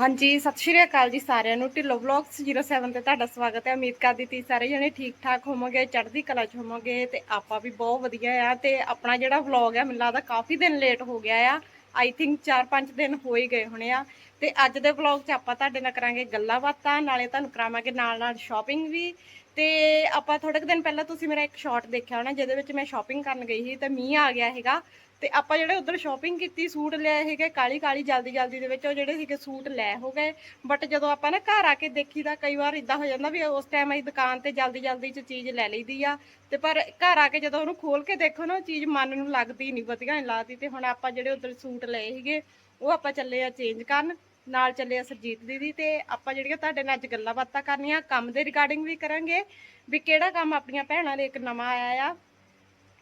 ਹਾਂਜੀ, ਸਤਿ ਸ਼੍ਰੀ ਅਕਾਲ ਜੀ ਸਾਰਿਆਂ ਨੂੰ। ਢਿੱਲੋ ਵਲੌਗਸ 07 ਤੇ ਤੁਹਾਡਾ ਸਵਾਗਤ ਹੈ। ਉਮੀਦ ਕਰਦੀ ਤੀ ਸਾਰੇ ਜਣੇ ਠੀਕ ਠਾਕ ਹੋਵੋਗੇ, ਚੜ੍ਹਦੀ ਕਲਾ ਚ ਹੋਵੋਗੇ ਤੇ ਆਪਾਂ ਵੀ ਬਹੁਤ ਵਧੀਆ ਆ। ਤੇ ਆਪਣਾ ਜਿਹੜਾ ਵਲੌਗ ਹੈ, ਮੈਨੂੰ ਲੱਗਦਾ ਕਾਫੀ ਦਿਨ ਲੇਟ ਹੋ ਗਿਆ ਆ। ਆਈ ਥਿੰਕ 4-5 ਦਿਨ ਹੋ ਹੀ ਗਏ ਹੋਣੇ ਆ। ਤੇ ਅੱਜ ਦੇ ਵਲੌਗ 'ਚ ਆਪਾਂ ਤੁਹਾਡੇ ਨਾਲ ਕਰਾਂਗੇ ਗੱਲਾਂ ਬਾਤਾਂ, ਨਾਲੇ ਤੁਹਾਨੂੰ ਕਰਾਵਾਂਗੇ ਨਾਲ ਨਾਲ ਸ਼ਾਪਿੰਗ ਵੀ। ਤੇ ਆਪਾਂ ਥੋੜੇ ਕੁ ਦਿਨ ਪਹਿਲਾਂ ਤੁਸੀਂ ਮੇਰਾ ਇੱਕ ਸ਼ਾਰਟ ਦੇਖਿਆ ਹੋਣਾ, ਜਿਹਦੇ ਵਿੱਚ ਮੈਂ ਸ਼ਾਪਿੰਗ ਕਰਨ ਗਈ ਸੀ ਤੇ ਮੀਂਹ ਆ ਗਿਆ ਹੈਗਾ ਤੇ ਆਪਾਂ ਜਿਹੜੇ ਉਧਰ ਸ਼ਾਪਿੰਗ ਕੀਤੀ, ਸੂਟ ਲਿਆਏ ਹੈਗੇ ਕਾਲੀ ਕਾਲੀ ਜਲਦੀ ਜਲਦੀ ਦੇ ਵਿੱਚ ਉਹ ਜਿਹੜੇ ਸੀਗੇ ਸੂਟ ਲੈ ਹੋ ਗਏ। ਬਟ ਜਦੋਂ ਆਪਾਂ ਨਾ ਘਰ ਆ ਕੇ ਦੇਖੀ ਤਾਂ ਕਈ ਵਾਰ ਇਦਾਂ ਹੋ ਜਾਂਦਾ ਵੀ ਉਸ ਟਾਈਮ ਅਸੀਂ ਦੁਕਾਨ ਤੇ ਜਲਦੀ ਜਲਦੀ ਚ ਚੀਜ਼ ਲੈ ਲਈਦੀ ਆ। ਤੇ ਪਰ ਘਰ ਆ ਕੇ ਜਦੋਂ ਉਹਨੂੰ ਖੋਲ ਕੇ ਦੇਖੋ ਨਾ, ਉਹ ਚੀਜ਼ ਮਨ ਨੂੰ ਲੱਗਦੀ ਨਹੀਂ ਵਧੀਆ ਨਹੀਂ ਲੱਗਦੀ। ਤੇ ਹੁਣ ਆਪਾਂ ਜਿਹੜੇ ਉਧਰ ਸੂਟ ਲਏ ਸੀਗੇ, ਉਹ ਆਪਾਂ ਚੱਲੇ ਆ ਚੇਂਜ ਕਰਨ। ਨਾਲ ਚੱਲੇ ਆ ਸਰਜੀਤ ਦੀਦੀ ਤੇ ਆਪਾਂ ਜਿਹੜੀਆਂ ਤੁਹਾਡੇ ਨਾਲ ਅੱਜ ਗੱਲਾਂ ਬਾਤਾਂ ਕਰਨੀਆਂ, ਕੰਮ ਦੇ ਰਿਗਾਰਡਿੰਗ ਵੀ ਕਰਾਂਗੇ, ਵੀ ਕਿਹੜਾ ਕੰਮ ਆਪਣੀਆਂ ਭੈਣਾਂ ਦੇ ਇੱਕ ਨਵਾਂ ਆਇਆ ਆ।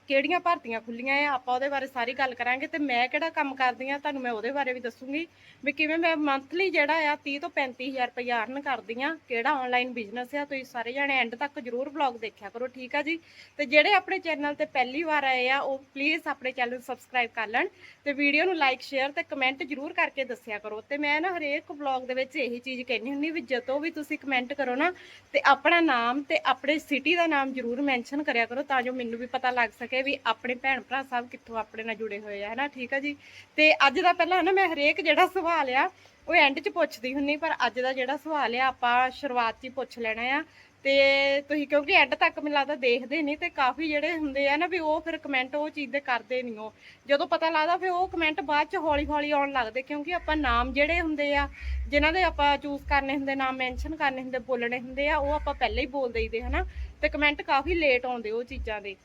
ਕਿਹੜੀਆਂ ਭਰਤੀਆਂ ਖੁੱਲੀਆਂ ਆ, ਆਪਾਂ ਉਹਦੇ ਬਾਰੇ ਸਾਰੀ ਗੱਲ ਕਰਾਂਗੇ ਤੇ ਮੈਂ ਕਿਹੜਾ ਕੰਮ ਕਰਦੀ ਆ ਤੁਹਾਨੂੰ ਮੈਂ ਉਹਦੇ ਬਾਰੇ ਵੀ ਦੱਸੂਗੀ ਵੀ ਕਿਵੇਂ ਮੈਂ ਮੰਥਲੀ ਜਿਹੜਾ ਆ 30 ਤੋਂ 35000 ਰੁਪਏ ਅਰਨ ਕਰਦੀ ਆ, ਕਿਹੜਾ ਆਨਲਾਈਨ ਬਿਜ਼ਨਸ ਆ, ਤੁਸੀਂ ਸਾਰੇ ਜਣੇ ਐਂਡ ਤੱਕ ਜਰੂਰ ਵਲੌਗ ਦੇਖਿਆ ਕਰੋ, ਠੀਕ ਆ ਜੀ? ਤੇ ਜਿਹੜੇ ਆਪਣੇ ਚੈਨਲ ਤੇ ਪਹਿਲੀ ਵਾਰ ਆਏ ਆ, ਉਹ ਪਲੀਜ਼ ਆਪਣੇ ਚੈਨਲ ਨੂੰ ਸਬਸਕ੍ਰਾਈਬ ਕਰ ਲੈਣ ਤੇ ਵੀਡੀਓ ਨੂੰ ਲਾਈਕ ਸ਼ੇਅਰ ਤੇ ਕਮੈਂਟ ਜਰੂਰ ਕਰਕੇ ਦੱਸਿਆ ਕਰੋ। ਤੇ ਮੈਂ ਨਾ ਹਰੇਕ ਵਲੌਗ ਦੇ ਵਿੱਚ ਇਹੀ ਚੀਜ਼ ਕਹਿੰਦੀ ਹੁੰਦੀ ਵੀ ਜਦੋਂ ਵੀ ਤੁਸੀਂ ਕਮੈਂਟ ਕਰੋ ਨਾ ਤੇ ਆਪਣਾ ਨਾਮ ਤੇ ਆਪਣੇ ਸਿਟੀ ਦਾ ਨਾਮ ਜਰੂਰ ਮੈਂਸ਼ਨ ਕਰਿਆ ਕਰੋ ਤਾਂ ਜੋ ਮੈਨੂੰ ਵੀ ਪਤਾ ਲੱਗ ਸਕੇ ਵੀ ਆਪਣੇ ਭੈਣ ਭਰਾ ਸਭ ਕਿੱਥੋਂ ਆਪਣੇ ਨਾਲ ਜੁੜੇ ਹੋਏ ਆ, ਹਨਾ? ਠੀਕ ਆ ਜੀ? ਤੇ ਅੱਜ ਦਾ ਪਹਿਲਾਂ ਨਾ ਮੈਂ ਹਰੇਕ ਜਿਹੜਾ ਸਵਾਲ ਆ, ਉਹ ਐਂਡ 'ਚ ਪੁੱਛਦੀ ਹੁੰਨੀ, ਪਰ ਅੱਜ ਦਾ ਜਿਹੜਾ ਸਵਾਲ ਆ, ਆਪਾਂ ਸ਼ੁਰੂਆਤ 'ਚ ਹੀ ਪੁੱਛ ਲੈਣਾ ਆ। ਤੇ ਤੁਸੀਂ ਕਿਉਂਕਿ ਐਂਡ ਤੱਕ ਮੈਨੂੰ ਲੱਗਦਾ ਦੇਖਦੇ ਨਹੀਂ ਤੇ ਕਾਫੀ ਜਿਹੜੇ ਹੁੰਦੇ ਆ ਨਾ, ਵੀ ਉਹ ਫਿਰ ਕਮੈਂਟ ਉਹ ਚੀਜ਼ ਦੇ ਕਰਦੇ ਨਹੀਂ ਉਹ। ਜਦੋਂ ਪਤਾ ਲੱਗਦਾ, ਫਿਰ ਉਹ ਕਮੈਂਟ ਬਾਅਦ 'ਚ ਹੌਲੀ ਹੌਲੀ ਆਉਣ ਲੱਗਦੇ, ਕਿਉਂਕਿ ਆਪਾਂ ਨਾਮ ਜਿਹੜੇ ਹੁੰਦੇ ਆ, ਜਿਨ੍ਹਾਂ ਦੇ ਆਪਾਂ ਚੂਜ਼ ਕਰਨੇ ਹੁੰਦੇ, ਨਾਮ ਮੈਂਸ਼ਨ ਕਰਨੇ ਹੁੰਦੇ, ਬੋਲਣੇ ਹੁੰਦੇ ਆ, ਉਹ ਆਪਾਂ ਪਹਿਲਾਂ ਹੀ ਬੋਲ ਦਈਦੇ, ਹਨਾ? ਤੇ ਕਮੈਂਟ ਕਾਫੀ ਲੇਟ ਆਉਂਦੇ ਉਹ ਚੀਜ਼ਾਂ ਦੇ।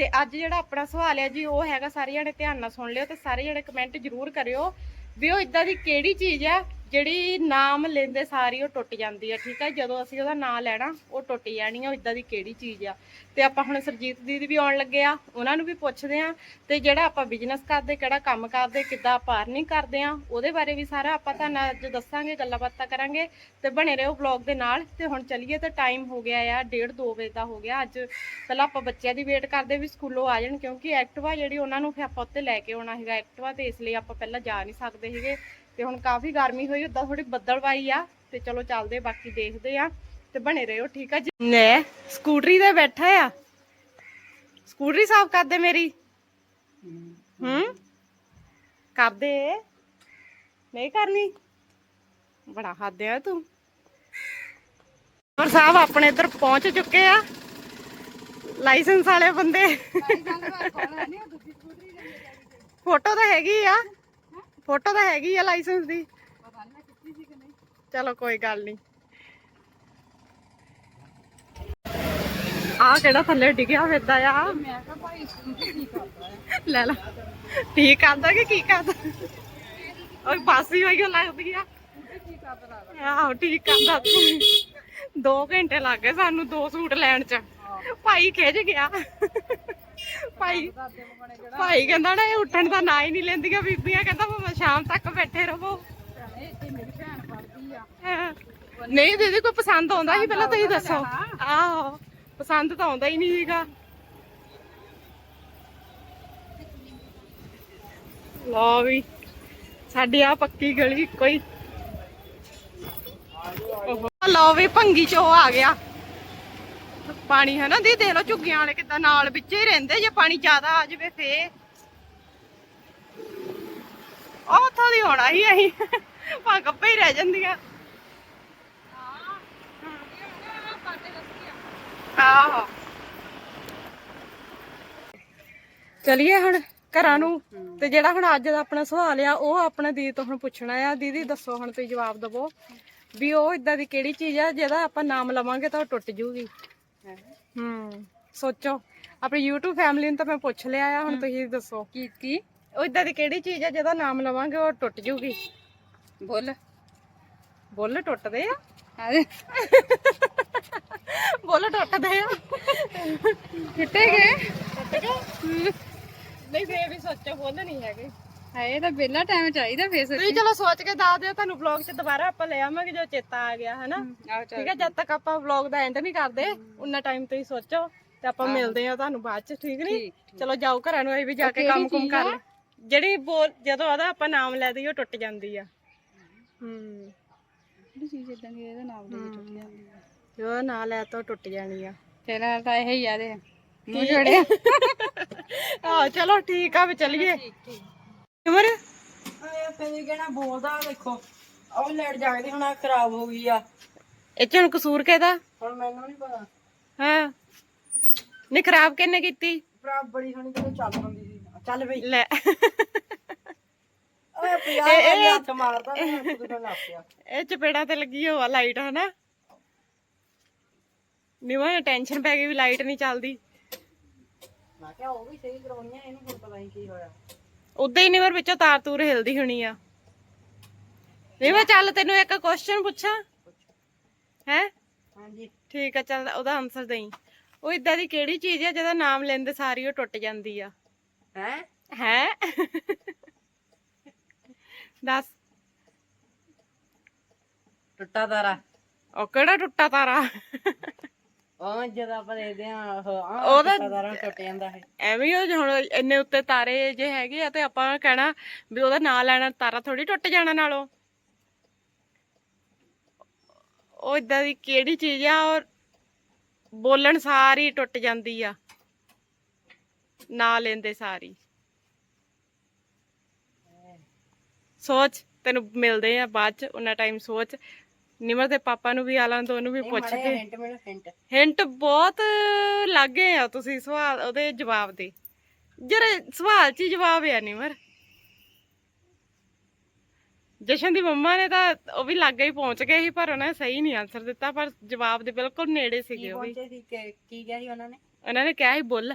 ਤੇ ਅੱਜ ਜਿਹੜਾ ਆਪਣਾ ਸਵਾਲ ਹੈ ਜੀ, ਉਹ ਹੈਗਾ, ਸਾਰੇ ਜਣੇ ਧਿਆਨ ਨਾਲ ਸੁਣ ਲਿਓ ਤੇ ਸਾਰੇ ਜਣੇ ਕਮੈਂਟ ਜ਼ਰੂਰ ਕਰਿਓ ਵੀ ਉਹ ਇਦਾਂ ਦੀ ਕਿਹੜੀ ਚੀਜ਼ ਹੈ ਜਿਹੜੀ ਨਾਮ ਲੈਂਦੇ ਸਾਰੀ ਉਹ ਟੁੱਟ ਜਾਂਦੀ ਆ, ਠੀਕ ਆ? ਜਦੋਂ ਅਸੀਂ ਉਹਦਾ ਨਾਮ ਲੈਣਾ, ਉਹ ਟੁੱਟ ਜਾਣੀ ਆ, ਉਹ ਇਦਾਂ ਦੀ ਕਿਹੜੀ ਚੀਜ਼ ਆ? ਤੇ ਆਪਾਂ ਹੁਣ ਸਰਜੀਤ ਦੀਦੀ ਵੀ ਆਉਣ ਲੱਗੇ ਆ, ਉਹਨਾਂ ਨੂੰ ਵੀ ਪੁੱਛਦੇ ਆ, ਤੇ ਜਿਹੜਾ ਆਪਾਂ ਬਿਜ਼ਨਸ ਕਰਦੇ, ਕਿਹੜਾ ਕੰਮ ਕਰਦੇ, ਕਿੱਦਾਂ ਆਪਾਂ ਅਰਨਿੰਗ ਕਰਦੇ ਆ, ਉਹਦੇ ਬਾਰੇ ਵੀ ਸਾਰਾ ਆਪਾਂ ਤੁਹਾਨੂੰ ਅੱਜ ਦੱਸਾਂਗੇ, ਗੱਲਾਂ ਬਾਤਾਂ ਕਰਾਂਗੇ, ਤੇ ਬਣੇ ਰਹੋ ਵਲੌਗ ਦੇ ਨਾਲ। ਤੇ ਹੁਣ ਚੱਲੀਏ ਤਾਂ ਟਾਈਮ ਹੋ ਗਿਆ ਆ 1:30 2 ਵਜੇ ਦਾ ਹੋ ਗਿਆ। ਅੱਜ ਪਹਿਲਾਂ ਆਪਾਂ ਬੱਚਿਆਂ ਦੀ ਵੇਟ ਕਰਦੇ ਵੀ ਸਕੂਲੋਂ ਆ ਜਾਣ, ਕਿਉਂਕਿ ਐਕਟਿਵਾ ਜਿਹੜੀ ਉਹਨਾਂ ਨੂੰ ਫਿਰ ਆਪਾਂ ਉੱਤੇ ਲੈ ਕੇ ਆਉਣਾ ਹੈਗਾ, ਐਕਟਿਵਾ ਤੇ ਇਸ ਲਈ ਆਪਾਂ ਪਹਿਲਾਂ ਜਾ ਨਹੀਂ ਸਕਦੇ ਹੈਗੇ। ਤੇ ਹੁਣ ਕਾਫੀ ਗਰਮੀ ਹੋਈ ਉਦਾਂ ਥੋੜੀ ਬੱਦਲਵਾਈ ਆ ਤੇ ਚਲੋ ਚੱਲਦੇ ਬਾਕੀ ਦੇਖਦੇ ਆ ਤੇ ਬਣੇ ਰਹੋ ਠੀਕ ਆ ਜੀ? ਨੇ ਸਕੂਟਰੀ ਤੇ ਬੈਠਾ ਆ। ਸਕੂਟਰੀ ਸਾਫ਼ ਕਰ ਦੇ ਮੇਰੀ। ਹੂੰ? ਕਰ ਦੇ। ਨਹੀਂ ਕਰਨੀ। ਬੜਾ ਹੱਦ ਆ ਤੂੰ। ਪਰ ਸਾਹਿਬ ਆਪਣੇ ਇੱਧਰ ਪਹੁੰਚ ਚੁੱਕੇ ਆ। ਲਾਇਸੈਂਸ ਵਾਲੇ ਬੰਦੇ। ਫੋਟੋ ਤਾਂ ਹੈਗੀ ਆ। ਫੋਟੋ ਤਾਂ ਹੈਗੀ ਆ ਲਾਇਸੈਂਸ ਦੀ। ਚਲੋ ਕੋਈ ਗੱਲ ਨਹੀਂ ਆ ਕਿਹੜਾ ਥੱਲੇ ਡਿੱਗਿਆ ਫਿਰਦਾ ਆ? ਮੈਂ ਕਿਹਾ ਭਾਈ ਸਕੂਟੀ ਕੀ ਕਰਦਾ ਲੈ ਲਾ। ਠੀਕ ਕਰਦਾ ਕਿ ਕੀ ਕਰਦਾ? ਉਹ ਪਾਸੀ ਹੋਈ ਲੱਗਦੀ ਆ। ਕੀ ਕਰਦਾ ਲੱਗਦਾ ਆਹੋ ਠੀਕ ਕਰਦਾ ਤੂੰ। 2 ਘੰਟੇ ਲੱਗ ਗਏ ਸਾਨੂੰ ਦੋ ਸੂਟ ਲੈਣ ਚ। ਭਾਈ ਖਿੱਚ ਗਿਆ। ਭਾਈ ਭਾਈ ਕਹਿੰਦਾ ਨਾ ਇਹ ਉੱਠਣ ਦਾ ਨਾਂ ਹੀ ਨਹੀਂ ਲੈਂਦੀਆਂ ਬੀਬੀਆਂ ਕਹਿੰਦਾ ਮੈਂ ਸ਼ਾਮ ਤੱਕ ਬੈਠੇ ਰਹੋ। ਹੈਂ। ਨਹੀਂ ਦੀਦੀ ਕੋਈ ਪਸੰਦ ਆਉਂਦਾ ਸੀ ਪਹਿਲਾਂ ਤੁਸੀਂ ਦੱਸੋ। ਆਹੋ ਪਸੰਦ ਤਾਂ ਆਉਂਦਾ ਹੀ ਨਹੀਂ ਸੀਗਾ। ਲਓ ਵੀ ਸਾਡੀ ਆ ਪੱਕੀ ਗਲੀ ਕੋਈ ਲਓ ਵੀ ਭੰਗੀ ਚੋ ਆ ਗਿਆ। ਪਾਣੀ ਹੈ ਨਾ ਦੀ ਦੇਖ ਲਓ, ਝੁੱਗੀਆਂ ਵਾਲੇ ਕਿੱਦਾਂ ਨਾਲ ਵਿੱਚ ਹੀ ਰਹਿੰਦੇ, ਜੇ ਪਾਣੀ ਜ਼ਿਆਦਾ ਆ ਜਾਵੇ ਫੇ ਉਹ ਉੱਥੋਂ ਦੀ ਹੋਣਾ ਹੀ ਅਸੀਂ। ਪਾ ਗੱਪੇ ਹੀ ਰਹਿ ਜਾਂਦੀਆਂ। ਆਹੋ। ਚਲਿਏ ਹੁਣ ਘਰਾਂ ਨੂੰ, ਤੇ ਜਿਹੜਾ ਹੁਣ ਅੱਜ ਦਾ ਆਪਣਾ ਸਵਾਲ ਆ, ਉਹ ਆਪਣੇ ਦੀਦੀ ਤੋਂ ਹੁਣ ਪੁੱਛਣਾ ਆ। ਦੀਦੀ, ਦੱਸੋ ਹੁਣ ਤੁਸੀਂ ਜਵਾਬ ਦਵੋ ਵੀ ਉਹ ਇਦਾਂ ਦੀ ਕਿਹੜੀ ਚੀਜ਼ ਆ, ਜਿਹਦਾ ਆਪਾਂ ਨਾਮ ਲਵਾਂਗੇ ਤਾਂ ਉਹ ਟੁੱਟ ਜੂਗੀ। ਹੂੰ ਸੋਚੋ। ਆਪਣੀ YouTube ਫੈਮਿਲੀ ਨੂੰ ਤਾਂ ਮੈਂ ਪੁੱਛ ਲਿਆ ਆ ਹੁਣ ਤੁਸੀਂ ਦੱਸੋ। ਕੀ ਕੀ ਉਹ ਇਦਾਂ ਦੀ ਕਿਹੜੀ ਚੀਜ਼ ਆ ਜਿਹਦਾ ਨਾਮ ਲਵਾਂਗੇ ਉਹ ਟੁੱਟ ਜੂਗੀ। ਬੋਲ। ਬੁੱਲ ਟੁੱਟਦੇ ਆ? ਬੁੱਲ ਟੁੱਟਦੇ ਆ? ਗਏ ਟੁੱਟ ਗਏ ਨਹੀਂ ਫੇਰ ਵੀ ਸੋਚੋ ਬੁੱਲ ਨਹੀਂ ਹੈਗੇ। ਹਾਏ ਤਾਂ ਵਿਹਲਾ ਟਾਈਮ ਚਾਹੀਦਾ ਫੇਸ ਤੁਸੀਂ ਚਲੋ ਸੋਚ ਕੇ ਦੱਸ ਦਿਓ ਤੁਹਾਨੂੰ ਵਲੌਗ 'ਚ ਦੁਬਾਰਾ ਆਪਾਂ ਲੈ ਆਵਾਂਗੇ ਜਦੋਂ ਚੇਤਾ ਆ ਗਿਆ ਹਨਾ? ਆਓ ਠੀਕ ਹੈ ਜਦ ਤੱਕ ਆਪਾਂ ਵਲੌਗ ਦਾ ਐਂਡ ਨਹੀਂ ਕਰਦੇ ਉਨਾ ਟਾਈਮ ਤੁਸੀਂ ਸੋਚੋ ਤੇ ਆਪਾਂ ਮਿਲਦੇ ਆ ਤੁਹਾਨੂੰ ਬਾਅਦ 'ਚ ਠੀਕ ਨਹੀਂ? ਚਲੋ ਜਾਓ ਘਰਾਂ ਨੂੰ ਅਸੀਂ ਵੀ ਜਾ ਕੇ ਕੰਮ ਕੁਮ ਕਰ ਲੈ। ਜਿਹੜੀ ਬੋਲ ਜਦੋਂ ਉਹਦਾ ਆਪਾਂ ਨਾਮ ਲੈ ਦਈਏ ਉਹ ਟੁੱਟ ਜਾਂਦੀ ਆ। ਹੂੰ ਜਿਹੜੀ ਚੀਜ਼ ਇਦਾਂ ਦੀ ਇਹਦਾ ਨਾਮ ਲੈ ਕੇ ਟੁੱਟ ਜਾਂਦੀ। ਆ ਜੋ ਨਾ ਲੈ ਤਾਂ ਟੁੱਟ ਜਾਣੀ ਆ। ਤੇਰਾ ਤਾਂ ਇਹ ਹੀ ਆ ਦੇ। ਮੂੰਹ ਛੜਿਆ ਆ ਚਲੋ ਠੀਕ ਆ ਵੀ ਚੱਲੀਏ। ਉਮਰ ਕਹਿੰਦੇ ਕਹਿਣਾ ਬੋਲਦਾ ਦੇਖੋ। ਉਹ ਲੈਟ ਜਾਗਦੀ ਹੁਣ ਆਹ ਖਰਾਬ ਹੋ ਗਈ ਆ। ਇਹ ਚ ਹੁਣ ਕਸੂਰ ਕਿਹਦਾ? ਹੁਣ ਮੈਨੂੰ ਨਹੀਂ ਪਤਾ। ਹਾਂ। ਨਹੀਂ ਖਰਾਬ ਕਿੰਨੇ ਕੀਤੀ? ਭਰਾ ਬੜੀ ਸੋਹਣੀ ਕਿਤੇ ਚੱਲ ਹੁੰਦੀ ਸੀ। ਚੱਲ ਬਈ। ਲੈ। ਓਏ ਪਿਆ ਇਹ ਹੱਥ ਮਾਰਦਾ ਤੇ ਹੱਥ ਦੁਖਣ ਲੱਗ ਪਿਆ। ਇਹ ਚਪੇੜਾ ਤੇ ਲੱਗੀ ਹੋਆ ਲਾਈਟ ਹਨਾ? ਨਿਵਾ ਟੈਨਸ਼ਨ ਪੈ ਗਈ ਵੀ ਲਾਈਟ ਨਹੀਂ ਚੱਲਦੀ। ਮੈਂ ਕਿਹਾ ਉਹ ਵੀ ਸਹੀ ਕਰਾਉਣੀ ਆ ਇਹਨੂੰ ਹੁਣ ਪਤਾ ਨਹੀਂ ਕੀ ਹੋਇਆ। ਉਦਾਂ ਹੀ ਨਿਵਰ ਵਿੱਚੋਂ ਤਾਰ ਤੂਰ ਹਿਲਦੀ ਹੋਣੀ ਆ। ਨਿਵਾ ਚੱਲ ਤੈਨੂੰ ਇੱਕ ਕੁਐਸਚਨ ਪੁੱਛਾਂ। ਹੈ? ਹਾਂਜੀ। ਠੀਕ ਆ ਚੱਲ ਉਹਦਾ ਆਨਸਰ ਦੇਈ। ਉਹ ਇਦਾਂ ਦੀ ਕਿਹੜੀ ਚੀਜ਼ ਆ ਜਿਹਦਾ ਨਾਮ ਲੈਂਦੇ ਸਾਰੀ ਉਹ ਟੁੱਟ ਜਾਂਦੀ ਆ? ਹੈ? ਹੈ? ਦੱਸ। ਟੁੱਟਾ ਤਾਰਾ। ਉਹ ਕਿਹੜਾ ਟੁੱਟਾ ਤਾਰਾ? ਉਹ ਜਦੋਂ ਆਪਾਂ ਦੇਖਦੇ ਆ ਉਹ ਉਹਦਾ- ਟੁੱਟਾ ਜਾਂਦਾ ਹੈ ਐਵੇਂ ਹੀ ਉਹ ਜੇ ਹੁਣ ਇੰਨੇ ਉੱਤੇ ਤਾਰੇ ਜੇ ਹੈਗੇ ਆ ਤੇ ਆਪਾਂ ਕਹਿਣਾ ਵੀ ਉਹਦਾ ਨਾਂ ਲੈਣਾ ਤਾਰਾ ਥੋੜੀ ਟੁੱਟ ਜਾਣਾ ਨਾਲੋਂ। ਉਹ ਇਦਾਂ ਦੀ ਕਿਹੜੀ ਚੀਜ਼ ਆ ਔਰ ਬੋਲਣ ਸਾਰੀ ਟੁੱਟ ਜਾਂਦੀ ਆ। ਨਾਂ ਲੈਂਦੇ ਸਾਰੀ। ਸੋਚ ਤੈਨੂੰ ਮਿਲਦੇ ਆ ਬਾਅਦ ਚ ਉਹਨਾਂ ਟਾਈਮ ਸੋਚ। ਨਿਮਰ ਦੇ ਪਾਪਾ ਨੂੰ ਵੀ ਆਲਾਂ ਤੋਂ ਉਹਨੂੰ ਵੀ ਪੁੱਛ ਮਾੜਾ ਕੇ। ਹਿੰਟ ਮੈਨੂੰ ਹਿੰਟ ਹਿੰਟ ਬਹੁਤ ਲੱਗੇ ਆ ਤੁਸੀਂ ਸਵਾਲ ਉਹਦੇ ਜਵਾਬ ਦੇ। ਜਿਹੜੇ ਸਵਾਲ 'ਚ ਹੀ ਜਵਾਬ ਆ ਨਿਮਰ। ਜਸ਼ਨ ਦੀ ਮੰਮਾ ਨੇ ਤਾਂ ਉਹ ਵੀ ਲਾਗੇ ਹੀ ਪਹੁੰਚ ਗਏ ਸੀ ਪਰ ਉਹਨਾਂ ਨੇ ਸਹੀ ਨਹੀਂ ਆਨਸਰ ਦਿੱਤਾ ਪਰ ਜਵਾਬ ਦੇ ਬਿਲਕੁਲ ਨੇੜੇ ਸੀਗੇ ਉਹ ਵੀ। ਪਹੁੰਚੇ ਸੀ ਕਿ- ਕੀ ਕਿਹਾ ਸੀ ਉਹਨਾਂ ਨੇ? ਉਹਨਾਂ ਨੇ ਕਿਹਾ ਸੀ ਬੁੱਲ।